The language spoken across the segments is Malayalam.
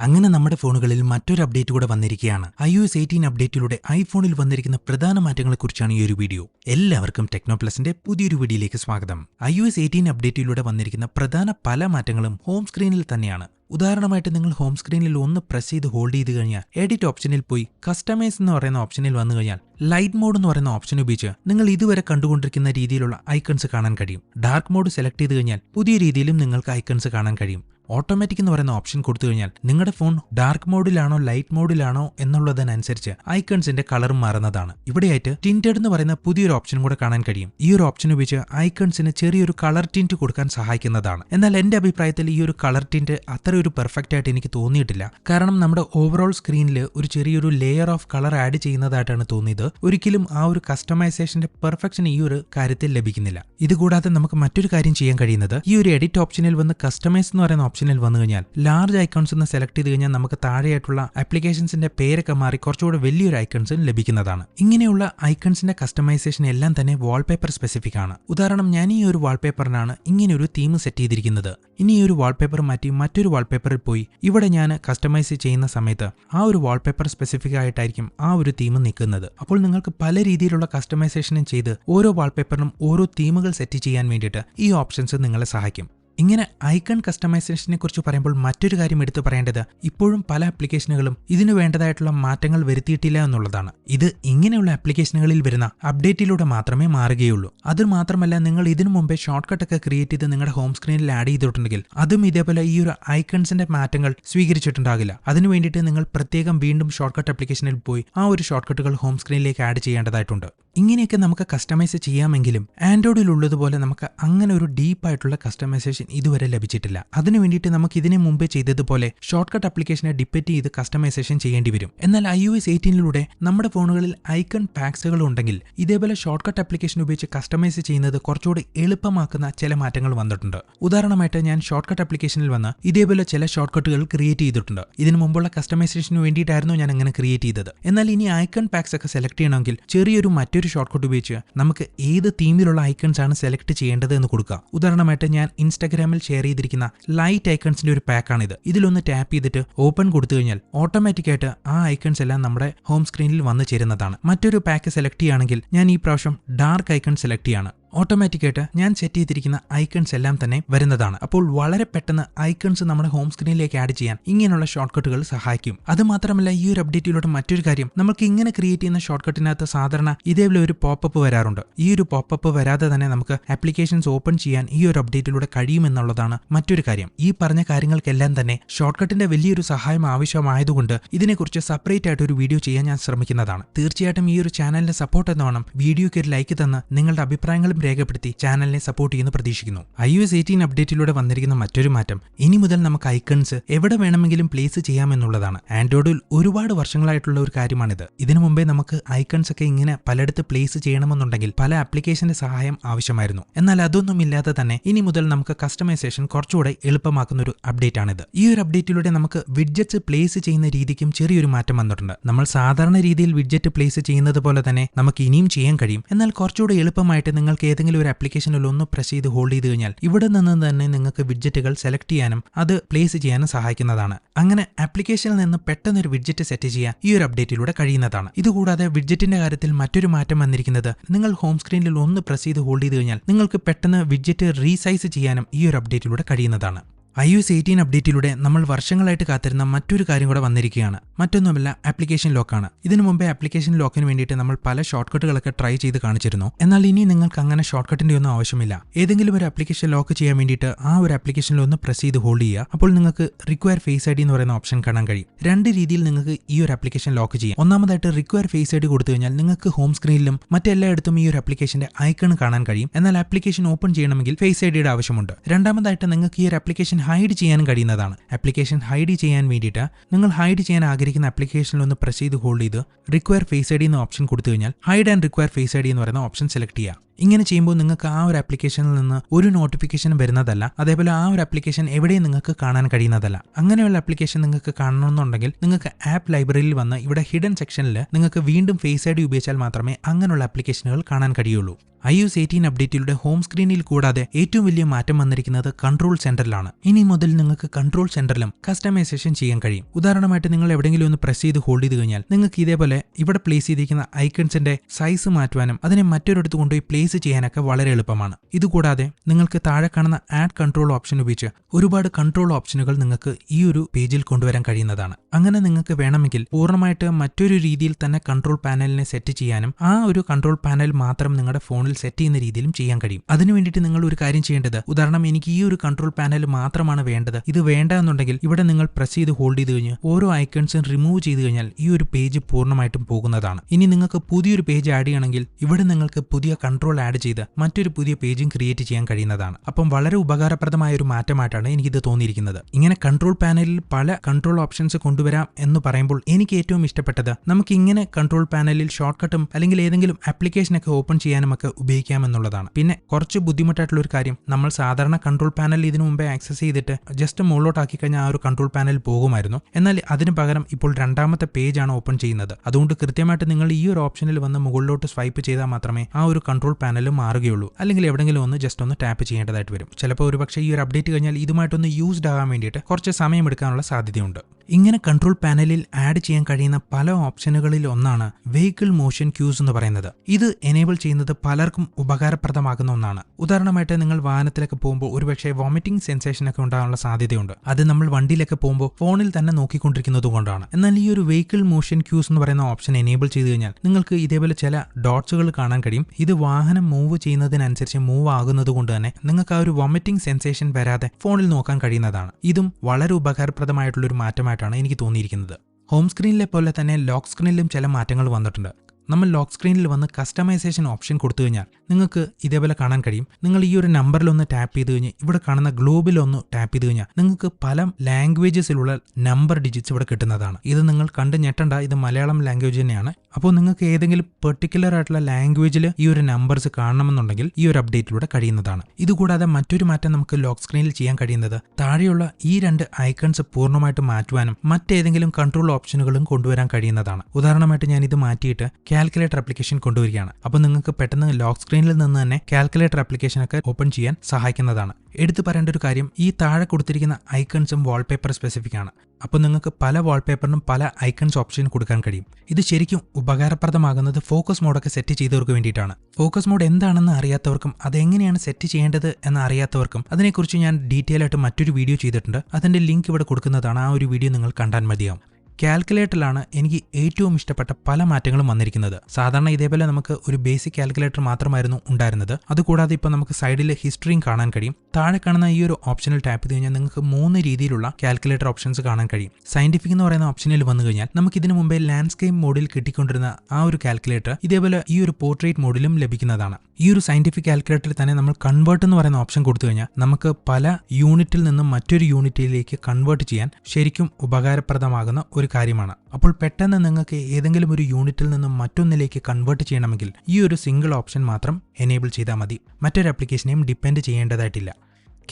അങ്ങനെ നമ്മുടെ ഫോണുകളിൽ മറ്റൊരു അപ്ഡേറ്റ് കൂടെ വന്നിരിക്കുകയാണ്. ഐ ഒ എസ് എയ്റ്റീൻ അപ്ഡേറ്റിലൂടെ ഐഫോണിൽ വന്നിരിക്കുന്ന പ്രധാന മാറ്റങ്ങളെക്കുറിച്ചാണ് ഈ ഒരു വീഡിയോ. എല്ലാവർക്കും ടെക്നോ പ്ലസിന്റെ പുതിയൊരു വീഡിയോയിലേക്ക് സ്വാഗതം. ഐ ഒ എസ് എയ്റ്റീൻ അപ്ഡേറ്റിലൂടെ വന്നിരിക്കുന്ന പ്രധാന പല മാറ്റങ്ങളും ഹോം സ്ക്രീനിൽ തന്നെയാണ്. ഉദാഹരണമായിട്ട് നിങ്ങൾ ഹോം സ്ക്രീനിൽ ഒന്ന് പ്രസ് ചെയ്ത് ഹോൾഡ് ചെയ്ത് കഴിഞ്ഞാൽ എഡിറ്റ് ഓപ്ഷനിൽ പോയി കസ്റ്റമൈസ് എന്ന് പറയുന്ന ഓപ്ഷനിൽ വന്നു കഴിഞ്ഞാൽ ലൈറ്റ് മോഡ് എന്ന് പറയുന്ന ഓപ്ഷൻ ഉപയോഗിച്ച് നിങ്ങൾ ഇതുവരെ കണ്ടുകൊണ്ടിരിക്കുന്ന രീതിയിലുള്ള ഐക്കൺസ് കാണാൻ കഴിയും. ഡാർക്ക് മോഡ് സെലക്ട് ചെയ്ത് കഴിഞ്ഞാൽ പുതിയ രീതിയിലും നിങ്ങൾക്ക് ഐക്കൺസ് കാണാൻ കഴിയും. ഓട്ടോമാറ്റിക് എന്ന് പറയുന്ന ഓപ്ഷൻ കൊടുത്തു കഴിഞ്ഞാൽ നിങ്ങളുടെ ഫോൺ ഡാർക്ക് മോഡിലാണോ ലൈറ്റ് മോഡിലാണോ എന്നുള്ളതിനനുസരിച്ച് ഐക്കൺസിന്റെ കളർ മാറുന്നതാണ്. ഇവിടെയായിട്ട് ടിന്റഡ് എന്ന് പറയുന്ന പുതിയൊരു ഓപ്ഷൻ കൂടെ കാണാൻ കഴിയും. ഈ ഒരു ഓപ്ഷൻ ഉപയോഗിച്ച് ഐക്കൺസിന് ചെറിയൊരു കളർ ടിന്റ് കൊടുക്കാൻ സഹായിക്കുന്നതാണ്. എന്നാൽ എന്റെ അഭിപ്രായത്തിൽ ഈ ഒരു കളർ ടിന്റ് അത്ര ഒരു പെർഫെക്റ്റ് ആയിട്ട് എനിക്ക് തോന്നിയിട്ടില്ല. കാരണം നമ്മുടെ ഓവറോൾ സ്ക്രീനിൽ ഒരു ചെറിയൊരു ലെയർ ഓഫ് കളർ ആഡ് ചെയ്യുന്നതായിട്ടാണ് തോന്നിയത്. ഒരിക്കലും ആ ഒരു കസ്റ്റമൈസേഷന്റെ പെർഫെക്ഷൻ ഈ ഒരു കാര്യത്തിൽ ലഭിക്കുന്നില്ല. ഇതുകൂടാതെ നമുക്ക് മറ്റൊരു കാര്യം ചെയ്യാൻ കഴിയുന്നത് ഈ ഒരു എഡിറ്റ് ഓപ്ഷനിൽ വന്ന് കസ്റ്റമൈസ് എന്ന് പറയുന്ന ഓപ്ഷനിൽ വന്നു കഴിഞ്ഞാൽ ലാർജ് ഐക്കൺസ് എന്ന് സെലക്ട് ചെയ്ത് കഴിഞ്ഞാൽ നമുക്ക് താഴെയായിട്ടുള്ള ആപ്ലിക്കേഷൻസിന്റെ പേരൊക്കെ മാറി കുറച്ചുകൂടി വലിയൊരു ഐക്കൺസ് ലഭിക്കുന്നതാണ്. ഇങ്ങനെയുള്ള ഐക്കൺസിന്റെ കസ്റ്റമൈസേഷൻ എല്ലാം തന്നെ വാൾപേപ്പർ സ്പെസിഫിക് ആണ്. ഉദാഹരണം ഞാൻ ഈ ഒരു വാൾപേപ്പറിനാണ് ഇങ്ങനെ ഒരു തീം സെറ്റ് ചെയ്തിരിക്കുന്നത്. ഇനി ഈ ഒരു വാൾപേപ്പർ മാറ്റി മറ്റൊരു വാൾപേപ്പറിൽ പോയി ഇവിടെ ഞാൻ കസ്റ്റമൈസ് ചെയ്യുന്ന സമയത്ത് ആ ഒരു വാൾപേപ്പർ സ്പെസിഫിക് ആയിട്ടായിരിക്കും ആ ഒരു തീം നിൽക്കുന്നത്. അപ്പോൾ നിങ്ങൾക്ക് പല രീതിയിലുള്ള കസ്റ്റമൈസേഷനും ചെയ്ത് ഓരോ വാൾപേപ്പറിനും ഓരോ തീമുകൾ സെറ്റ് ചെയ്യാൻ വേണ്ടിയിട്ട് ഈ ഓപ്ഷൻസ് നിങ്ങളെ സഹായിക്കും. ഇങ്ങനെ ഐക്കൺ കസ്റ്റമൈസേഷനെ കുറിച്ച് പറയുമ്പോൾ മറ്റൊരു കാര്യം എടുത്തു പറയേണ്ടത് ഇപ്പോഴും പല ആപ്ലിക്കേഷനുകളും ഇതിനു വേണ്ടതായിട്ടുള്ള മാറ്റങ്ങൾ വരുത്തിയിട്ടില്ല എന്നുള്ളതാണ്. ഇത് ഇങ്ങനെയുള്ള ആപ്ലിക്കേഷനുകളിൽ വരുന്ന അപ്ഡേറ്റിലൂടെ മാത്രമേ മാറുകയുള്ളൂ. അത് മാത്രമല്ല നിങ്ങൾ ഇതിനു മുമ്പേ ഷോർട്ട് കട്ട് ഒക്കെ ക്രിയേറ്റ് ചെയ്ത് നിങ്ങളുടെ ഹോം സ്ക്രീനിൽ ആഡ് ചെയ്തിട്ടുണ്ടെങ്കിൽ അതും ഇതേപോലെ ഈ ഒരു ഐക്കൺസിന്റെ മാറ്റങ്ങൾ സ്വീകരിച്ചിട്ടുണ്ടാകില്ല. അതിനു വേണ്ടിയിട്ട് നിങ്ങൾ പ്രത്യേകം വീണ്ടും ഷോർട്ട് കട്ട് ആപ്ലിക്കേഷനിൽ പോയി ആ ഒരു ഷോർട്ട് കട്ടുകൾ ഹോം സ്ക്രീനിലേക്ക് ആഡ് ചെയ്യേണ്ടതായിട്ടുണ്ട്. ഇങ്ങനെയൊക്കെ നമുക്ക് കസ്റ്റമൈസ് ചെയ്യാമെങ്കിലും ആൻഡ്രോയിഡിൽ ഉള്ളതുപോലെ നമുക്ക് അങ്ങനെ ഒരു ഡീപ്പായിട്ടുള്ള കസ്റ്റമൈസേഷൻ ഇതുവരെ ലഭിച്ചിട്ടില്ല. അതിനു വേണ്ടിയിട്ട് നമുക്ക് ഇതിനു മുമ്പേ ചെയ്തതുപോലെ ഷോർട്ട് കട്ട് ആപ്ലിക്കേഷനെ ഡിപ്പെറ്റ് ചെയ്ത് കസ്റ്റമൈസേഷൻ ചെയ്യേണ്ടി വരും. എന്നാൽ ഐ യു എസ് എയ്റ്റീനിലൂടെ നമ്മുടെ ഫോണുകളിൽ ഐക്കൺ പാക്സുകൾ ഉണ്ടെങ്കിൽ ഇതേപോലെ ഷോർട്ട് കട്ട് ആപ്ലിക്കേഷൻ ഉപയോഗിച്ച് കസ്റ്റമൈസ് ചെയ്യുന്നത് കുറച്ചുകൂടി എളുപ്പമാക്കുന്ന ചില മാറ്റങ്ങൾ വന്നിട്ടുണ്ട്. ഉദാഹരണമായിട്ട് ഞാൻ ഷോർട്ട് കട്ട് ആപ്ലിക്കേഷനിൽ വന്ന് ഇതേപോലെ ചില ഷോർട്ട് കട്ടുകൾ ക്രിയേറ്റ് ചെയ്തിട്ടുണ്ട്. ഇതിനു മുമ്പുള്ള കസ്റ്റമൈസേഷന് വേണ്ടിയിട്ടായിരുന്നു ഞാൻ അങ്ങനെ ക്രിയേറ്റ് ചെയ്തത്. എന്നാൽ ഇനി ഐക്കൺ പാക്സ് ഒക്കെ സെലക്ട് ചെയ്യണമെങ്കിൽ ചെറിയൊരു മറ്റൊരു ഷോർട്ട് കട്ട് ഉപയോഗിച്ച് നമുക്ക് ഏത് തീമിലുള്ള ഐക്കൺസ് ആണ് സെലക്ട് ചെയ്യേണ്ടത് എന്ന് കൊടുക്കുക ഉദാഹരണമായിട്ട് ഞാൻ ഇൻസ്റ്റാഗ്രാമിൽ ഷെയർ ചെയ്തിരിക്കുന്ന ലൈറ്റ് ഐക്കൺസിന്റെ ഒരു പാക്കാണിത് ഇതിലൊന്ന് ടാപ്പ് ചെയ്തിട്ട് ഓപ്പൺ കൊടുത്തു കഴിഞ്ഞാൽ ഓട്ടോമാറ്റിക്കായിട്ട് ആ ഐക്കൺസ് എല്ലാം നമ്മുടെ ഹോം സ്ക്രീനിൽ വന്നു ചേരുന്നതാണ്. മറ്റൊരു പാക്ക് സെലക്ട് ചെയ്യുകയാണെങ്കിൽ ഞാൻ ഈ പ്രാവശ്യം ഡാർക്ക് ഐക്കൺ സെലക്ട് ചെയ്യാണ്. ഓട്ടോമാറ്റിക്കായിട്ട് ഞാൻ സെറ്റ് ചെയ്തിരിക്കുന്ന ഐക്കൺസ് എല്ലാം തന്നെ വരുന്നതാണ്. അപ്പോൾ വളരെ പെട്ടെന്ന് ഐക്കൺസ് നമ്മുടെ ഹോം സ്ക്രീനിലേക്ക് ആഡ് ചെയ്യാൻ ഇങ്ങനെയുള്ള ഷോർട്ട് കട്ടുകൾ സഹായിക്കും. അത് മാത്രമല്ല ഈ ഒരു അപ്ഡേറ്റിലൂടെ മറ്റൊരു കാര്യം നമുക്ക് ഇങ്ങനെ ക്രിയേറ്റ് ചെയ്യുന്ന ഷോർട്ട് കട്ടിനകത്ത് സാധാരണ ഇതേപോലെ ഒരു പോപ്പപ്പ് വരാറുണ്ട്. ഈ ഒരു പോപ്പപ്പ് വരാതെ തന്നെ നമുക്ക് ആപ്ലിക്കേഷൻസ് ഓപ്പൺ ചെയ്യാൻ ഈ ഒരു അപ്ഡേറ്റിലൂടെ കഴിയുമെന്നുള്ളതാണ് മറ്റൊരു കാര്യം. ഈ പറഞ്ഞ കാര്യങ്ങൾക്കെല്ലാം തന്നെ ഷോർട്ട് കട്ടിന്റെ വലിയൊരു സഹായം ആവശ്യമായതുകൊണ്ട് ഇതിനെക്കുറിച്ച് സെപ്പറേറ്റ് ആയിട്ട് ഒരു വീഡിയോ ചെയ്യാൻ ഞാൻ ശ്രമിക്കുന്നതാണ്. തീർച്ചയായിട്ടും ഈ ഒരു ചാനലിന്റെ സപ്പോർട്ട് എന്ന് വേണം. വീഡിയോയ്ക്ക് ഒരു ലൈക്ക് തന്ന് നിങ്ങളുടെ അഭിപ്രായങ്ങളും രേഖപ്പെടുത്തി ചാനലിനെ സപ്പോർട്ട് ചെയ്യുന്നു പ്രതീക്ഷിക്കുന്നു. ഐ യു എസ് എയ്റ്റീൻ അപ്ഡേറ്റിലൂടെ വന്നിരിക്കുന്ന മറ്റൊരു മാറ്റം ഇനി മുതൽ നമുക്ക് ഐക്കൺസ് എവിടെ വേണമെങ്കിലും പ്ലേസ് ചെയ്യാമെന്നുള്ളതാണ്. ആൻഡ്രോയിഡിൽ ഒരുപാട് വർഷങ്ങളായിട്ടുള്ള ഒരു കാര്യമാണിത്. ഇതിനു മുമ്പേ നമുക്ക് ഐക്കൺസ് ഒക്കെ ഇങ്ങനെ പലയിടത്ത് പ്ലേസ് ചെയ്യണമെന്നുണ്ടെങ്കിൽ പല ആപ്ലിക്കേഷന്റെ സഹായം ആവശ്യമായിരുന്നു. എന്നാൽ അതൊന്നും ഇല്ലാതെ തന്നെ ഇനി മുതൽ നമുക്ക് കസ്റ്റമൈസേഷൻ കുറച്ചുകൂടെ എളുപ്പമാക്കുന്ന ഒരു അപ്ഡേറ്റ് ആണിത് ഈ ഒരു അപ്ഡേറ്റിലൂടെ നമുക്ക് വിഡ്ജറ്റ്സ് പ്ലേസ് ചെയ്യുന്ന രീതിക്കും ചെറിയൊരു മാറ്റം വന്നിട്ടുണ്ട്. നമ്മൾ സാധാരണ രീതിയിൽ വിഡ്ജറ്റ് പ്ലേസ് ചെയ്യുന്നത് പോലെ തന്നെ നമുക്ക് ഇനിയും ചെയ്യാൻ കഴിയും. എന്നാൽ കുറച്ചുകൂടെ എളുപ്പമായിട്ട് നിങ്ങൾക്ക് ഏതെങ്കിലും ഒരു ആപ്ലിക്കേഷനിൽ ഒന്ന് പ്രസ് ചെയ്ത് ഹോൾഡ് ചെയ്ത് കഴിഞ്ഞാൽ ഇവിടെ നിന്ന് തന്നെ നിങ്ങൾക്ക് വിഡ്ജറ്റുകൾ സെലക്ട് ചെയ്യാനും അത് പ്ലേസ് ചെയ്യാനും സഹായിക്കുന്നതാണ്. അങ്ങനെ ആപ്ലിക്കേഷനിൽ നിന്ന് പെട്ടെന്ന് ഒരു വിഡ്ജറ്റ് സെറ്റ് ചെയ്യാൻ ഈ ഒരു അപ്ഡേറ്റിലൂടെ കഴിയുന്നതാണ്. ഇതുകൂടാതെ വിഡ്ജറ്റിന്റെ കാര്യത്തിൽ മറ്റൊരു മാറ്റം വന്നിരിക്കുന്നത് നിങ്ങൾ ഹോം സ്ക്രീനിൽ ഒന്ന് പ്രസ് ചെയ്ത് ഹോൾഡ് ചെയ്ത് കഴിഞ്ഞാൽ നിങ്ങൾക്ക് പെട്ടെന്ന് വിഡ്ജറ്റ് റീസൈസ് ചെയ്യാനും ഈ ഒരു അപ്ഡേറ്റിലൂടെ കഴിയുന്നതാണ്. ഐ എസ് എയ്റ്റീൻ അപ്ഡേറ്റിലൂടെ നമ്മൾ വർഷങ്ങളായിട്ട് കാത്തിരുന്ന മറ്റൊരു കാര്യം കൂടെ വന്നിരിക്കുകയാണ്. മറ്റൊന്നുമല്ല ആപ്ലിക്കേഷൻ ലോക്കാണ് ഇതിനു മുമ്പേ ആപ്ലിക്കേഷൻ ലോക്കിന് വേണ്ടിയിട്ട് നമ്മൾ പല ഷോർട്ട് കട്ടുകളൊക്കെ ട്രൈ ചെയ്ത് കാണിച്ചിരുന്നു. എന്നാൽ ഇനി നിങ്ങൾക്ക് അങ്ങനെ ഷോർട്ട് കട്ടിന്റെ ഒന്നും ആവശ്യമില്ല. ഏതെങ്കിലും ഒരു ആപ്ലിക്കേഷൻ ലോക്ക് ചെയ്യാൻ വേണ്ടിയിട്ട് ആ ഒരു ആപ്ലിക്കേഷനിൽ ഒന്ന് പ്രസ് ചെയ്ത് ഹോൾഡ് ചെയ്യുക. അപ്പോൾ നിങ്ങൾക്ക് റിക്വയർ ഫേസ് ഐ ഡി എന്ന് പറയുന്ന ഓപ്ഷൻ കാണാൻ കഴിയും. രണ്ട് രീതിയിൽ നിങ്ങൾക്ക് ഈ ഒരു ആപ്ലിക്കേഷൻ ലോക്ക് ചെയ്യാം. ഒന്നാമതായിട്ട് റിക്വയർ ഫേസ് ഐ ഡി കൊടുത്തു കഴിഞ്ഞാൽ നിങ്ങൾക്ക് ഹോം സ്ക്രീനിലും മറ്റെല്ലായിടത്തും ഈ ഒരു ആപ്ലിക്കേഷന്റെ ഐക്കൺ കാണാൻ കഴിയും. എന്നാൽ ആപ്ലിക്കേഷൻ ഓപ്പൺ ചെയ്യണമെങ്കിൽ ഫേസ് ഐ ഡിയുടെ ആവശ്യമുണ്ട്. രണ്ടാമതായിട്ട് നിങ്ങൾക്ക് ഈ ഒരു ആപ്ലിക്കേഷൻ ഹൈഡ് ചെയ്യാനും കഴിയുന്നതാണ്. ആപ്ലിക്കേഷൻ ഹൈഡ് ചെയ്യാൻ വേണ്ടിയിട്ട് നിങ്ങൾ ഹൈഡ് ചെയ്യാൻ ആഗ്രഹിക്കുന്ന ആപ്ലിക്കേഷനിൽ ഒന്ന് പ്രസ് ചെയ്ത് ഹോൾഡ് ചെയ്ത് റിക്വയർ ഫേസ് ഐ ഡി എന്ന ഓപ്ഷൻ കൊടുത്തു കഴിഞ്ഞാൽ hide and require face I D എന്ന് പറയുന്ന ഓപ്ഷൻ സെലക്ട് ചെയ്യുക. ഇങ്ങനെ ചെയ്യുമ്പോൾ നിങ്ങൾക്ക് ആ ഒരു ആപ്ലിക്കേഷനിൽ നിന്ന് ഒരു നോട്ടിഫിക്കേഷൻ വരുന്നതല്ല അതേപോലെ ആ ഒരു ആപ്ലിക്കേഷൻ എവിടെയും നിങ്ങൾക്ക് കാണാൻ കഴിയുന്നതല്ല. അങ്ങനെയുള്ള ആപ്ലിക്കേഷൻ നിങ്ങൾക്ക് കാണണമെന്നുണ്ടെങ്കിൽ നിങ്ങൾക്ക് ആപ്പ് ലൈബ്രറിയിൽ വന്ന് ഇവിടെ ഹിഡൻ സെക്ഷനിൽ നിങ്ങൾക്ക് വീണ്ടും ഫേസ് ഐ ഡി ഉപയോഗിച്ചാൽ മാത്രമേ അങ്ങനെയുള്ള ആപ്ലിക്കേഷനുകൾ കാണാൻ കഴിയുള്ളൂ. ഐ എസ് എയ്റ്റീൻ അപ്ഡേറ്റിലൂടെ ഹോം സ്ക്രീനിൽ കൂടാതെ ഏറ്റവും വലിയ മാറ്റം വന്നിരിക്കുന്നത് കൺട്രോൾ സെന്ററിലാണ് ഇനി മുതൽ നിങ്ങൾക്ക് കൺട്രോൾ സെന്ററിലും കസ്റ്റമൈസേഷൻ ചെയ്യാൻ കഴിയും. ഉദാഹരണമായിട്ട് നിങ്ങൾ എവിടെയെങ്കിലും ഒന്ന് പ്രസ് ചെയ്ത് ഹോൾഡ് ചെയ്ത് കഴിഞ്ഞാൽ നിങ്ങൾക്ക് ഇതേപോലെ ഇവിടെ പ്ലേസ് ചെയ്തിരിക്കുന്ന ഐക്കൺസിന്റെ സൈസ് മാറ്റുവാനും അതിനെ മറ്റൊരിടത്ത് കൊണ്ടുപോയി പ്ലേസ് ചെയ്യാനൊക്കെ വളരെ എളുപ്പമാണ്. ഇതുകൂടാതെ നിങ്ങൾക്ക് താഴെ കാണുന്ന ആഡ് കൺട്രോൾ ഓപ്ഷൻ ഉപയോഗിച്ച് ഒരുപാട് കൺട്രോൾ ഓപ്ഷനുകൾ നിങ്ങൾക്ക് ഈ ഒരു പേജിൽ കൊണ്ടുവരാൻ കഴിയുന്നതാണ്. അങ്ങനെ നിങ്ങൾക്ക് വേണമെങ്കിൽ പൂർണമായിട്ട് മറ്റൊരു രീതിയിൽ തന്നെ കൺട്രോൾ പാനലിനെ സെറ്റ് ചെയ്യാനും ആ ഒരു കൺട്രോൾ പാനൽ മാത്രം നിങ്ങളുടെ ഫോണിൽ സെറ്റ് ചെയ്യുന്ന രീതിയിലും ചെയ്യാൻ കഴിയും. അതിനു വേണ്ടിയിട്ട് നിങ്ങൾ ഒരു കാര്യം ചെയ്യേണ്ടത് ഉദാഹരണം എനിക്ക് ഈ ഒരു കൺട്രോൾ പാനൽ മാത്രമാണ് വേണ്ടത്. ഇത് വേണ്ട എന്നുണ്ടെങ്കിൽ ഇവിടെ നിങ്ങൾ പ്രസ് ചെയ്ത് ഹോൾഡ് ചെയ്ത് കഴിഞ്ഞ് ഓരോ ഐക്കൺസും റിമൂവ് ചെയ്ത് കഴിഞ്ഞാൽ ഈ ഒരു പേജ് പൂർണമായിട്ടും പോകുന്നതാണ്. ഇനി നിങ്ങൾക്ക് പുതിയൊരു പേജ് ആഡ് ചെയ്യണമെങ്കിൽ ഇവിടെ നിങ്ങൾക്ക് പുതിയ കൺട്രോൾ ആഡ് ചെയ്ത് മറ്റൊരു പുതിയ പേജും ക്രിയേറ്റ് ചെയ്യാൻ കഴിയുന്നതാണ്. അപ്പം വളരെ ഉപകാരപ്രദമായ ഒരു മാറ്റമായിട്ടാണ് എനിക്കിത് തോന്നിയിരിക്കുന്നത്. ഇങ്ങനെ കൺട്രോൾ പാനലിൽ പല കൺട്രോൾ ഓപ്ഷൻസ് കൊണ്ടുവരാം എന്ന് പറയുമ്പോൾ എനിക്ക് ഏറ്റവും ഇഷ്ടപ്പെട്ടത് നമുക്ക് ഇങ്ങനെ കൺട്രോൾ പാനലിൽ ഷോർട്ട് കട്ടും അല്ലെങ്കിൽ ഏതെങ്കിലും ആപ്ലിക്കേഷനൊക്കെ ഓപ്പൺ ചെയ്യാനും ഒക്കെ ഉപയോഗിക്കാമെന്നുള്ളതാണ് പിന്നെ കുറച്ച് ബുദ്ധിമുട്ടായിട്ടുള്ള ഒരു കാര്യം നമ്മൾ സാധാരണ കൺട്രോൾ പാനൽ ഇതിനു മുമ്പേ ആക്സസ് ചെയ്തിട്ട് ജസ്റ്റ് മുകളിലോട്ടാക്കി കഴിഞ്ഞാൽ ആ ഒരു കൺട്രോൾ പാനൽ പോകുമായിരുന്നു. എന്നാൽ അതിന് പകരം ഇപ്പോൾ രണ്ടാമത്തെ പേജ് ആണ് ഓപ്പൺ ചെയ്യുന്നത്. അതുകൊണ്ട് കൃത്യമായിട്ട് നിങ്ങൾ ഈ ഒരു ഓപ്ഷനിൽ വന്ന് മുകളിലോട്ട് സ്വൈപ്പ് ചെയ്താൽ മാത്രമേ ആ ഒരു കൺട്രോൾ പാനൽ മാറുകയുള്ളൂ. അല്ലെങ്കിൽ എവിടെയെങ്കിലും ഒന്ന് ജസ്റ്റ് ഒന്ന് ടാപ്പ് ചെയ്യേണ്ടതായിട്ട് വരും. ചിലപ്പോൾ ഒരു പക്ഷേ ഈ ഒരു അപ്ഡേറ്റ് കഴിഞ്ഞാൽ ഇതുമായിട്ടൊന്ന് യൂസ്ഡ് ആകാൻ വേണ്ടിയിട്ട് കുറച്ച് സമയം എടുക്കാനുള്ള സാധ്യതയുണ്ട്. ഇങ്ങനെ കൺട്രോൾ പാനലിൽ ആഡ് ചെയ്യാൻ കഴിയുന്ന പല ഓപ്ഷനുകളിൽ ഒന്നാണ് വെഹിക്കിൾ മോഷൻ ക്യൂസ് എന്ന് പറയുന്നത്. ഇത് എനേബിൾ ചെയ്യുന്നത് പലർക്കും ഉപകാരപ്രദമാകുന്ന ഒന്നാണ്. ഉദാഹരണമായിട്ട് നിങ്ങൾ വാഹനത്തിലൊക്കെ പോകുമ്പോൾ ഒരുപക്ഷെ വോമിറ്റിംഗ് സെൻസേഷൻ ഒക്കെ ഉണ്ടാകാനുള്ള സാധ്യതയുണ്ട്. അത് നമ്മൾ വണ്ടിയിലൊക്കെ പോകുമ്പോൾ ഫോണിൽ തന്നെ നോക്കിക്കൊണ്ടിരിക്കുന്നത് കൊണ്ടാണ്. എന്നാൽ ഈ ഒരു വെഹിക്കിൾ മോഷൻ ക്യൂസ് എന്ന് പറയുന്ന ഓപ്ഷൻ എനേബിൾ ചെയ്ത് കഴിഞ്ഞാൽ നിങ്ങൾക്ക് ഇതേപോലെ ചില ഡോട്ട്സുകൾ കാണാൻ കഴിയും. ഇത് വാഹനം മൂവ് ചെയ്യുന്നതിനനുസരിച്ച് മൂവ് ആകുന്നത് കൊണ്ട് തന്നെ നിങ്ങൾക്ക് ആ ഒരു വോമിറ്റിംഗ് സെൻസേഷൻ വരാതെ ഫോണിൽ നോക്കാൻ കഴിയുന്നതാണ്. ഇതും വളരെ ഉപകാരപ്രദമായിട്ടുള്ള ഒരു മാറ്റമായിട്ടാണ് എനിക്ക് തോന്നിയിരിക്കുന്നത്. ഹോം സ്ക്രീനിലെ പോലെ തന്നെ ലോക്ക് സ്ക്രീനിലും ചില മാറ്റങ്ങൾ വന്നിട്ടുണ്ട്. നമ്മൾ ലോക്ക് സ്ക്രീനിൽ വന്ന് കസ്റ്റമൈസേഷൻ ഓപ്ഷൻ കൊടുത്തു കഴിഞ്ഞാൽ നിങ്ങൾക്ക് ഇതേപോലെ കാണാൻ കഴിയും. നിങ്ങൾ ഈ ഒരു നമ്പറിൽ ഒന്ന് ടാപ്പ് ചെയ്ത് കഴിഞ്ഞ് ഇവിടെ കാണുന്ന ഗ്ലോബിൽ ഒന്ന് ടാപ്പ് ചെയ്ത് കഴിഞ്ഞാൽ നിങ്ങൾക്ക് പല ലാംഗ്വേജസിലുള്ള നമ്പർ ഡിജിറ്റ്സ് ഇവിടെ കിട്ടുന്നതാണ്. ഇത് നിങ്ങൾ കണ്ട് ഞെട്ടണ്ട ഇത് മലയാളം ലാംഗ്വേജ് തന്നെയാണ്. അപ്പോൾ നിങ്ങൾക്ക് ഏതെങ്കിലും പെർട്ടിക്കുലർ ആയിട്ടുള്ള ലാംഗ്വേജിൽ ഈ ഒരു നമ്പേഴ്സ് കാണണമെന്നുണ്ടെങ്കിൽ ഈ ഒരു അപ്ഡേറ്റിലൂടെ കഴിയുന്നതാണ്. ഇതുകൂടാതെ മറ്റൊരു മാറ്റം നമുക്ക് ലോക്ക് സ്ക്രീനിൽ ചെയ്യാൻ കഴിയുന്നത് താഴെയുള്ള ഈ രണ്ട് ഐക്കൺസ് പൂർണമായിട്ട് മാറ്റുവാനും മറ്റേതെങ്കിലും കൺട്രോൾ ഓപ്ഷനുകളും കൊണ്ടുവരാൻ കഴിയുന്നതാണ്. ഉദാഹരണമായിട്ട് ഞാൻ ഇത് മാറ്റിയിട്ട് കാൽക്കുലേറ്റർ ആപ്ലിക്കേഷൻ കൊണ്ടുവരികയാണ്. അപ്പോൾ നിങ്ങൾക്ക് പെട്ടെന്ന് ലോക്ക് സ്ക്രീനിൽ നിന്ന് തന്നെ കാൽക്കുലേറ്റർ ആപ്ലിക്കേഷൻ ഒക്കെ ഓപ്പൺ ചെയ്യാൻ സഹായിക്കുന്നതാണ്. എടുത്തു പറയേണ്ട ഒരു കാര്യം ഈ താഴെ കൊടുത്തിരിക്കുന്ന ഐക്കൺസും വാൾപേപ്പർ സ്പെസിഫിക് ആണ്. അപ്പോൾ നിങ്ങൾക്ക് പല വാൾപേപ്പറിനും പല ഐക്കൺസ് ഓപ്ഷൻ കൊടുക്കാൻ കഴിയും. ഇത് ശരിക്കും ഉപകാരപ്രദമാകുന്നത് ഫോക്കസ് മോഡൊക്കെ സെറ്റ് ചെയ്തവർക്ക് വേണ്ടിയിട്ടാണ്. ഫോക്കസ് മോഡ് എന്താണെന്ന് അറിയാത്തവർക്കും അതെങ്ങനെയാണ് സെറ്റ് ചെയ്യേണ്ടത് എന്ന് അറിയാത്തവർക്കും അതിനെക്കുറിച്ച് ഞാൻ ഡീറ്റെയിൽ ആയിട്ട് മറ്റൊരു വീഡിയോ ചെയ്തിട്ടുണ്ട്. അതിന്റെ ലിങ്ക് ഇവിടെ കൊടുക്കുന്നതാണ്. ആ ഒരു വീഡിയോ നിങ്ങൾ കണ്ടാൽ മതിയാവും. കാൽക്കുലേറ്ററിലാണ് എനിക്ക് ഏറ്റവും ഇഷ്ടപ്പെട്ട പല മാറ്റങ്ങളും വന്നിരിക്കുന്നത്. സാധാരണ ഇതേപോലെ നമുക്ക് ഒരു ബേസിക് കാൽക്കുലേറ്റർ മാത്രമായിരുന്നു ഉണ്ടായിരുന്നത്. അതുകൂടാതെ ഇപ്പോൾ നമുക്ക് സൈഡിൽ ഹിസ്റ്ററിയും കാണാൻ കഴിയും. താഴെ കാണുന്ന ഈ ഒരു ഓപ്ഷനിൽ ടാപ്പ് ചെയ്ത് കഴിഞ്ഞാൽ നിങ്ങൾക്ക് മൂന്ന് രീതിയിലുള്ള കാൽക്കുലേറ്റർ ഓപ്ഷൻസ് കാണാൻ കഴിയും. സയന്റിഫിക് എന്ന് പറയുന്ന ഓപ്ഷനിൽ വന്നു കഴിഞ്ഞാൽ നമുക്ക് ഇതിനു മുമ്പേ ലാൻഡ്സ്കേപ്പ് മോഡിൽ കിട്ടിക്കൊണ്ടിരുന്ന ആ ഒരു കാൽക്കുലേറ്റർ ഇതേപോലെ ഈ ഒരു പോർട്രേറ്റ് മോഡിലും ലഭിക്കുന്നതാണ്. ഈ ഒരു സയന്റിഫിക് കാൽക്കുലേറ്ററിൽ തന്നെ നമ്മൾ കൺവേർട്ട് എന്ന് പറയുന്ന ഓപ്ഷൻ കൊടുത്തു കഴിഞ്ഞാൽ നമുക്ക് പല യൂണിറ്റിൽ നിന്നും മറ്റൊരു യൂണിറ്റിലേക്ക് കൺവേർട്ട് ചെയ്യാൻ ശരിക്കും ഉപകാരപ്രദമാകുന്ന ഒരു കാര്യമാണ്. അപ്പോൾ പെട്ടെന്ന് നിങ്ങൾക്ക് ഏതെങ്കിലും ഒരു യൂണിറ്റിൽ നിന്നും മറ്റൊന്നിലേക്ക് കൺവേർട്ട് ചെയ്യണമെങ്കിൽ ഈ ഒരു സിംഗിൾ ഓപ്ഷൻ മാത്രം എനേബിൾ ചെയ്താൽ മതി. മറ്റൊരു ആപ്ലിക്കേഷനെയും ഡിപ്പെൻഡ് ചെയ്യേണ്ടതായിട്ടില്ല.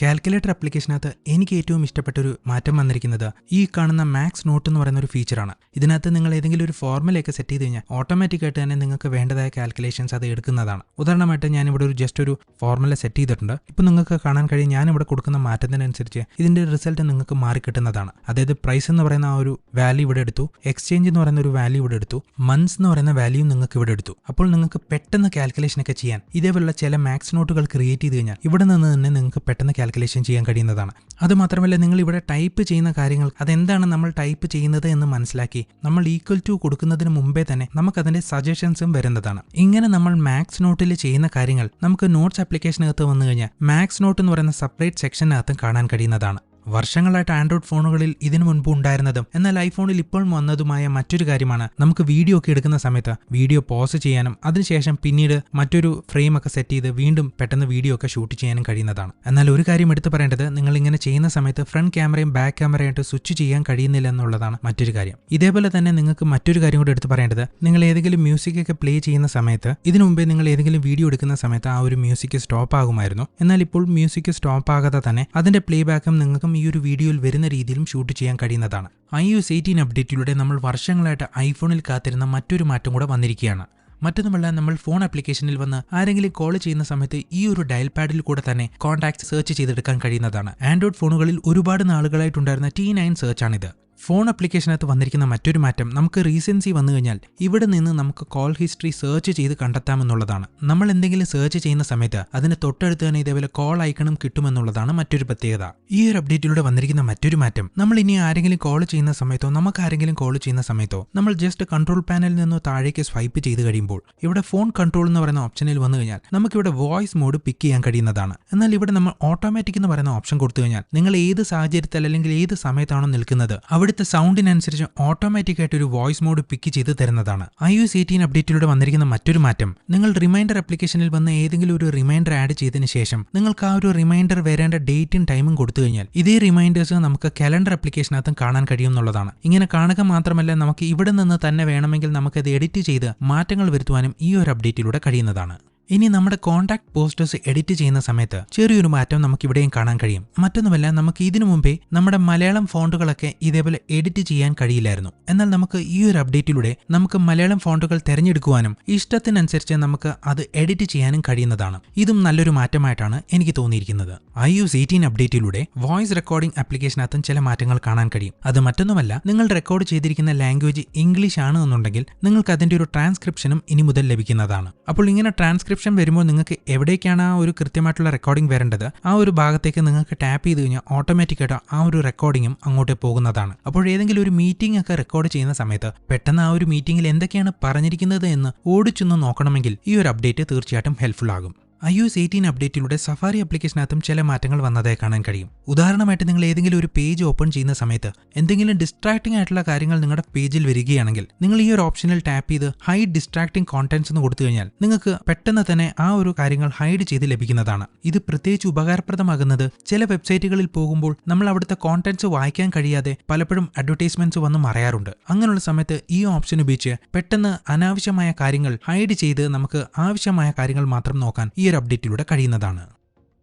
കാൽക്കുലേറ്റർ ആപ്ലിക്കേഷനകത്ത് എനിക്ക് ഏറ്റവും ഇഷ്ടപ്പെട്ട ഒരു മാറ്റം വന്നിരിക്കുന്നത് ഈ കാണുന്ന മാക്സ് നോട്ട് എന്ന് പറയുന്ന ഒരു ഫീച്ചറാണ് ഇതിനകത്ത് നിങ്ങൾ ഏതെങ്കിലും ഒരു ഫോർമുലയൊക്കെ സെറ്റ് ചെയ്ത് കഴിഞ്ഞാൽ ഓട്ടോമാറ്റിക് ആയിട്ട് തന്നെ നിങ്ങൾക്ക് വേണ്ടതായ കാൽക്കുലേഷൻസ് അത് എടുക്കുന്നതാണ്. ഉദാഹരണമായിട്ട് ഞാനിവിടെ ഒരു ജസ്റ്റ് ഒരു ഫോർമുല സെറ്റ് ചെയ്തിട്ടുണ്ട്. ഇപ്പോൾ നിങ്ങൾക്ക് കാണാൻ കഴിയും ഇവിടെ കൊടുക്കുന്ന മാറ്റത്തിനനുസരിച്ച് ഇതിന്റെ റിസൾട്ട് നിങ്ങൾക്ക് മാറി കിട്ടുന്നതാണ്. അതായത് പ്രൈസ് എന്ന് പറയുന്ന ആ ഒരു വാല്യൂ ഇവിടെ എടുത്തു. എക്സ്ചേഞ്ച് എന്ന് പറയുന്ന ഒരു വാല്യൂ ഇവിടെ എടുത്തു. മന്ത്സ് എന്ന് പറയുന്ന വാല്യൂ നിങ്ങൾക്ക് ഇവിടെ എടുത്തു. അപ്പോൾ നിങ്ങൾക്ക് പെട്ടെന്ന് കാൽക്കുലേഷൻ ഒക്കെ ചെയ്യാൻ ഇതേപോലുള്ള ചില മാക്സ് നോട്ടുകൾ ക്രിയേറ്റ് ചെയ്ത് കഴിഞ്ഞാൽ ഇവിടെ നിന്ന് തന്നെ നിങ്ങൾക്ക് പെട്ടെന്ന് കാൽക്കുലേഷൻ ചെയ്യാൻ കഴിയുന്നതാണ്. അതുമാത്രമല്ല നിങ്ങൾ ഇവിടെ ടൈപ്പ് ചെയ്യുന്ന കാര്യങ്ങൾ അതെന്താണ് നമ്മൾ ടൈപ്പ് ചെയ്യുന്നത് എന്ന് മനസ്സിലാക്കി നമ്മൾ ഈക്വൽ ടു കൊടുക്കുന്നതിന് മുമ്പേ തന്നെ നമുക്കതിന്റെ സജഷൻസും വരുന്നതാണ്. ഇങ്ങനെ നമ്മൾ മാക്സ് നോട്ടിൽ ചെയ്യുന്ന കാര്യങ്ങൾ നമുക്ക് നോട്ട്സ് ആപ്ലിക്കേഷനകത്ത് വന്നു കഴിഞ്ഞാൽ മാക്സ് നോട്ട് എന്ന് പറയുന്ന സെപ്പറേറ്റ് സെക്ഷനകത്തും കാണാൻ കഴിയുന്നതാണ്. വർഷങ്ങളായിട്ട് ആൻഡ്രോയിഡ് ഫോണുകളിൽ ഇതിനു മുൻപ് ഉണ്ടായിരുന്നതും എന്നാൽ ഐഫോണിൽ ഇപ്പോൾ വന്നതുമായ മറ്റൊരു കാര്യമാണ് നമുക്ക് വീഡിയോ ഒക്കെ എടുക്കുന്ന സമയത്ത് വീഡിയോ പോസ് ചെയ്യാനും അതിനുശേഷം പിന്നീട് മറ്റൊരു ഫ്രെയിം ഒക്കെ സെറ്റ് ചെയ്ത് വീണ്ടും പെട്ടെന്ന് വീഡിയോ ഒക്കെ ഷൂട്ട് ചെയ്യാനും കഴിയുന്നതാണ്. എന്നാൽ ഒരു കാര്യം എടുത്തു പറയേണ്ടത് നിങ്ങൾ ഇങ്ങനെ ചെയ്യുന്ന സമയത്ത് ഫ്രണ്ട് ക്യാമറയും ബാക്ക് ക്യാമറയായിട്ട് സ്വിച്ച് ചെയ്യാൻ കഴിയുന്നില്ല എന്നുള്ളതാണ് മറ്റൊരു കാര്യം. ഇതേപോലെ തന്നെ നിങ്ങൾക്ക് മറ്റൊരു കാര്യം കൂടി എടുത്തു പറയേണ്ടത് നിങ്ങൾ ഏതെങ്കിലും മ്യൂസിക് ഒക്കെ പ്ലേ ചെയ്യുന്ന സമയത്ത് ഇതിനു മുമ്പേ നിങ്ങൾ ഏതെങ്കിലും വീഡിയോ എടുക്കുന്ന സമയത്ത് ആ ഒരു മ്യൂസിക് സ്റ്റോപ്പ് ആകുമായിരുന്നു. എന്നാൽ ഇപ്പോൾ മ്യൂസിക് സ്റ്റോപ്പ് ആകാതെ തന്നെ അതിന്റെ പ്ലേ ബാക്കും നിങ്ങൾക്കും ഈ ഒരു വീഡിയോയിൽ വരുന്ന രീതിയിലും ഷൂട്ട് ചെയ്യാൻ കഴിയുന്നതാണ്. ഐ യു എയ്റ്റീൻ അപ്ഡേറ്റിലൂടെ നമ്മൾ വർഷങ്ങളായിട്ട് ഐഫോണിൽ കാത്തിരുന്ന മറ്റൊരു മാറ്റം കൂടെ വന്നിരിക്കുകയാണ്. മറ്റൊന്നുമല്ല നമ്മൾ ഫോൺ ആപ്ലിക്കേഷനിൽ വന്ന് ആരെങ്കിലും കോൾ ചെയ്യുന്ന സമയത്ത് ഈ ഒരു ഡയൽ പാഡിൽ കൂടെ തന്നെ കോൺടാക്ട് സെർച്ച് ചെയ്തെടുക്കാൻ കഴിയുന്നതാണ്. ആൻഡ്രോയിഡ് ഫോണുകളിൽ ഒരുപാട് നാളുകളായിട്ടുണ്ടായിരുന്ന ടി നയൻ സെർച്ച് ആണിത്. ഫോൺ ആപ്ലിക്കേഷനകത്ത് വന്നിരിക്കുന്ന മറ്റൊരു മാറ്റം നമുക്ക് റീസൻസി വന്നു കഴിഞ്ഞാൽ ഇവിടെ നിന്ന് നമുക്ക് കോൾ ഹിസ്റ്ററി സെർച്ച് ചെയ്ത് കണ്ടെത്താമെന്നുള്ളതാണ്. നമ്മൾ എന്തെങ്കിലും സെർച്ച് ചെയ്യുന്ന സമയത്ത് അതിന് തൊട്ടടുത്ത് തന്നെ ഇതേപോലെ കോൾ ഐക്കണും കിട്ടുമെന്നുള്ളതാണ് മറ്റൊരു പ്രത്യേകത. ഈ ഒരു അപ്ഡേറ്റിലൂടെ വന്നിരിക്കുന്ന മറ്റൊരു മാറ്റം നമ്മൾ ഇനി ആരെങ്കിലും കോൾ ചെയ്യുന്ന സമയത്തോ നമുക്ക് ആരെങ്കിലും കോൾ ചെയ്യുന്ന സമയത്തോ നമ്മൾ ജസ്റ്റ് കൺട്രോൾ പാനലിൽ നിന്നോ താഴേക്ക് സ്വൈപ്പ് ചെയ്ത് കഴിയുമ്പോൾ ഇവിടെ ഫോൺ കൺട്രോൾ എന്ന് പറയുന്ന ഓപ്ഷനിൽ വന്നു കഴിഞ്ഞാൽ നമുക്കിവിടെ വോയിസ് മോഡ് പിക്ക് ചെയ്യാൻ കഴിയുന്നതാണ്. എന്നാൽ ഇവിടെ നമ്മൾ ഓട്ടോമാറ്റിക് എന്ന് പറയുന്ന ഓപ്ഷൻ കൊടുത്തു കഴിഞ്ഞാൽ നിങ്ങൾ ഏത് സാഹചര്യത്തിൽ അല്ലെങ്കിൽ ഏത് സമയത്താണോ നിൽക്കുന്നത് അവിടുത്തെ സൗണ്ടിനനുസരിച്ച് ഓട്ടോമാറ്റിക് ആയിട്ട് ഒരു വോയിസ് മോഡ് പിക്ക് ചെയ്ത് തരുന്നതാണ്. ഐ യു എസ് എയ്റ്റീൻ അപ്ഡേറ്റിലൂടെ വന്നിരിക്കുന്ന മറ്റൊരു മാറ്റം. നിങ്ങൾ റിമൈൻഡർ അപ്ലിക്കേഷനിൽ വന്ന് ഏതെങ്കിലും ഒരു റിമൈൻഡർ ആഡ് ചെയ്തതിന് ശേഷം നിങ്ങൾക്ക് ആ ഒരു റിമൈൻഡർ വരേണ്ട ഡേറ്റും ടൈമും കൊടുത്തു കഴിഞ്ഞാൽ ഇതേ റിമൈൻഡേഴ്സ് നമുക്ക് കലണ്ടർ അപ്ലിക്കേഷനകത്തും കാണാൻ കഴിയും എന്നുള്ളതാണ്. ഇങ്ങനെ കാണുക മാത്രമല്ല നമുക്ക് ഇവിടെ നിന്ന് തന്നെ വേണമെങ്കിൽ നമുക്കത് എഡിറ്റ് ചെയ്ത് മാറ്റങ്ങൾ വരുത്തുവാനും ഈ ഒരു അപ്ഡേറ്റിലൂടെ കഴിയുന്നതാണ്. ഇനി നമ്മുടെ കോൺടാക്ട് പോസ്റ്റേഴ്സ് എഡിറ്റ് ചെയ്യുന്ന സമയത്ത് ചെറിയൊരു മാറ്റം നമുക്ക് ഇവിടെയും കാണാൻ കഴിയും. മറ്റൊന്നുമല്ല നമുക്ക് ഇതിനു മുമ്പേ നമ്മുടെ മലയാളം ഫോണ്ടുകളൊക്കെ ഇതേപോലെ എഡിറ്റ് ചെയ്യാൻ കഴിയില്ലായിരുന്നു. എന്നാൽ നമുക്ക് ഈ ഒരു അപ്ഡേറ്റിലൂടെ നമുക്ക് മലയാളം ഫോണ്ടുകൾ തിരഞ്ഞെടുക്കുവാനും ഇഷ്ടത്തിനനുസരിച്ച് നമുക്ക് അത് എഡിറ്റ് ചെയ്യാനും കഴിയുന്നതാണ്. ഇതും നല്ലൊരു മാറ്റമായിട്ടാണ് എനിക്ക് തോന്നിയിരിക്കുന്നത്. ഐ യു എയ്റ്റീൻ അപ്ഡേറ്റിലൂടെ വോയിസ് റെക്കോർഡിംഗ് ആപ്ലിക്കേഷനകത്തും ചില മാറ്റങ്ങൾ കാണാൻ കഴിയും. അത് മറ്റൊന്നുമല്ല നിങ്ങൾ റെക്കോർഡ് ചെയ്തിരിക്കുന്ന ലാംഗ്വേജ് ഇംഗ്ലീഷ് ആണ് എന്നുണ്ടെങ്കിൽ നിങ്ങൾക്ക് അതിന്റെ ഒരു ട്രാൻസ്ക്രിപ്ഷനും ഇനി മുതൽ ലഭിക്കുന്നതാണ്. അപ്പോൾ ഇങ്ങനെ ട്രാൻസ്ക്രിപ്ഷൻ വരുമ്പോൾ നിങ്ങൾക്ക് എവിടേക്കാണ് ആ ഒരു കൃത്യമായിട്ടുള്ള റെക്കോർഡിംഗ് വരേണ്ടത്? ആ ഒരു ഭാഗത്തേക്ക് നിങ്ങൾക്ക് ടാപ്പ് ചെയ്ത് കഴിഞ്ഞാൽ ഓട്ടോമാറ്റിക്കായിട്ട് ആ ഒരു റെക്കോർഡിങ്ങും അങ്ങോട്ട് പോകുന്നതാണ്. അപ്പോൾ ഏതെങ്കിലും ഒരു മീറ്റിംഗ് ഒക്കെ റെക്കോർഡ് ചെയ്യുന്ന സമയത്ത് പെട്ടെന്ന് ആ ഒരു മീറ്റിംഗിൽ എന്തൊക്കെയാണ് പറഞ്ഞിരിക്കുന്നത് എന്ന് ഓടിച്ചൊന്ന് നോക്കണമെങ്കിൽ ഈ ഒരു അപ്ഡേറ്റ് തീർച്ചയായിട്ടും ഹെൽപ്ഫുൾ ആകും. ഐ യു എസ് എയ്റ്റീൻ അപ്ഡേറ്റിലൂടെ സഫാരി ആപ്ലിക്കേഷനകത്തും ചില മാറ്റങ്ങൾ വന്നതായി കാണാൻ കഴിയും. ഉദാഹരണമായിട്ട് നിങ്ങൾ ഏതെങ്കിലും ഒരു പേജ് ഓപ്പൺ ചെയ്യുന്ന സമയത്ത് എന്തെങ്കിലും ഡിസ്ട്രാക്ടിംഗ് ആയിട്ടുള്ള കാര്യങ്ങൾ നിങ്ങളുടെ പേജിൽ വരികയാണെങ്കിൽ നിങ്ങൾ ഈ ഒരു ഓപ്ഷനിൽ ടാപ്പ് ചെയ്ത് ഹൈഡ് ഡിസ്ട്രാക്ടിംഗ് കോണ്ടന്റ്സ് എന്ന് കൊടുത്തു കഴിഞ്ഞാൽ നിങ്ങൾക്ക് പെട്ടെന്ന് തന്നെ ആ ഒരു കാര്യങ്ങൾ ഹൈഡ് ചെയ്ത് ലഭിക്കുന്നതാണ്. ഇത് പ്രത്യേകിച്ച് ഉപകാരപ്രദമാകുന്നത് ചില വെബ്സൈറ്റുകളിൽ പോകുമ്പോൾ നമ്മൾ അവിടുത്തെ കോണ്ടന്റ്സ് വായിക്കാൻ കഴിയാതെ പലപ്പോഴും അഡ്വർടൈസ്മെന്റ്സ് വന്ന് മറയാറുണ്ട്. അങ്ങനെയുള്ള സമയത്ത് ഈ ഓപ്ഷൻ ഉപയോഗിച്ച് പെട്ടെന്ന് അനാവശ്യമായ കാര്യങ്ങൾ ഹൈഡ് ചെയ്ത് നമുക്ക് ആവശ്യമായ കാര്യങ്ങൾ മാത്രം നോക്കാൻ ഈ ഒരു അപ്ഡേറ്റിലൂടെ കഴിയുന്നതാണ്.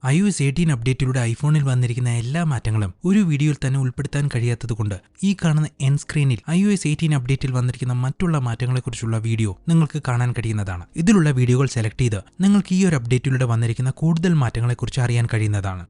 ഐ യു എസ് എയ്റ്റീൻ അപ്ഡേറ്റിലൂടെ ഐഫോണിൽ വന്നിരിക്കുന്ന എല്ലാ മാറ്റങ്ങളും ഒരു വീഡിയോയിൽ തന്നെ ഉൾപ്പെടുത്താൻ കഴിയാത്തതുകൊണ്ട് ഈ കാണുന്ന എൻ സ്ക്രീനിൽ ഐ യു എസ് എയ്റ്റീൻ അപ്ഡേറ്റിൽ വന്നിരിക്കുന്ന മറ്റുള്ള മാറ്റങ്ങളെക്കുറിച്ചുള്ള വീഡിയോ നിങ്ങൾക്ക് കാണാൻ കഴിയുന്നതാണ്. ഇതിലുള്ള വീഡിയോകൾ സെലക്ട് ചെയ്ത് നിങ്ങൾക്ക് ഈ ഒരു അപ്ഡേറ്റിലൂടെ വന്നിരിക്കുന്ന കൂടുതൽ മാറ്റങ്ങളെക്കുറിച്ച് അറിയാൻ കഴിയുന്നതാണ്.